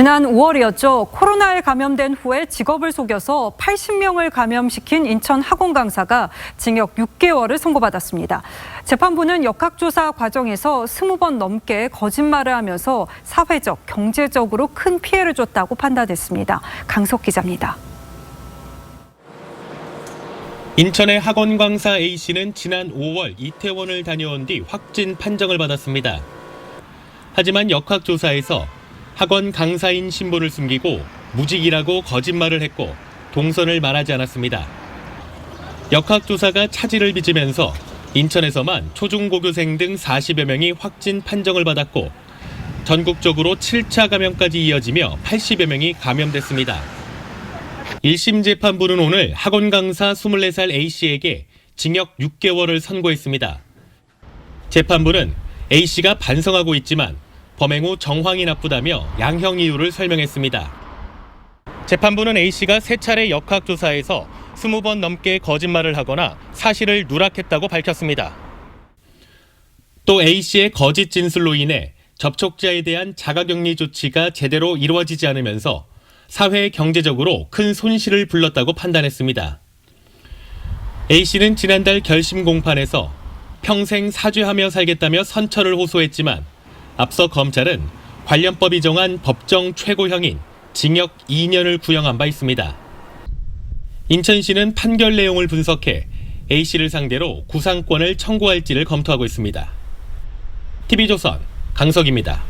지난 5월이었죠. 코로나에 감염된 후에 직업을 속여서 80명을 감염시킨 인천 학원 강사가 징역 6개월을 선고받았습니다. 재판부는 역학조사 과정에서 20번 넘게 거짓말을 하면서 사회적, 경제적으로 큰 피해를 줬다고 판단했습니다. 강석 기자입니다. 인천의 학원 강사 A 씨는 지난 5월 이태원을 다녀온 뒤 확진 판정을 받았습니다. 하지만 역학조사에서 학원 강사인 신분을 숨기고 무직이라고 거짓말을 했고 동선을 말하지 않았습니다. 역학조사가 차질을 빚으면서 인천에서만 초중고교생 등 40여 명이 확진 판정을 받았고 전국적으로 7차 감염까지 이어지며 80여 명이 감염됐습니다. 1심 재판부는 오늘 학원 강사 24살 A씨에게 징역 6개월을 선고했습니다. 재판부는 A씨가 반성하고 있지만 범행 후 정황이 나쁘다며 양형 이유를 설명했습니다. 재판부는 A씨가 세 차례 역학조사에서 20번 넘게 거짓말을 하거나 사실을 누락했다고 밝혔습니다. 또 A씨의 거짓 진술로 인해 접촉자에 대한 자가격리 조치가 제대로 이루어지지 않으면서 사회 경제적으로 큰 손실을 불렀다고 판단했습니다. A씨는 지난달 결심 공판에서 평생 사죄하며 살겠다며 선처를 호소했지만 앞서 검찰은 관련법이 정한 법정 최고형인 징역 2년을 구형한 바 있습니다. 인천시는 판결 내용을 분석해 A씨를 상대로 구상권을 청구할지를 검토하고 있습니다. TV조선 강석입니다.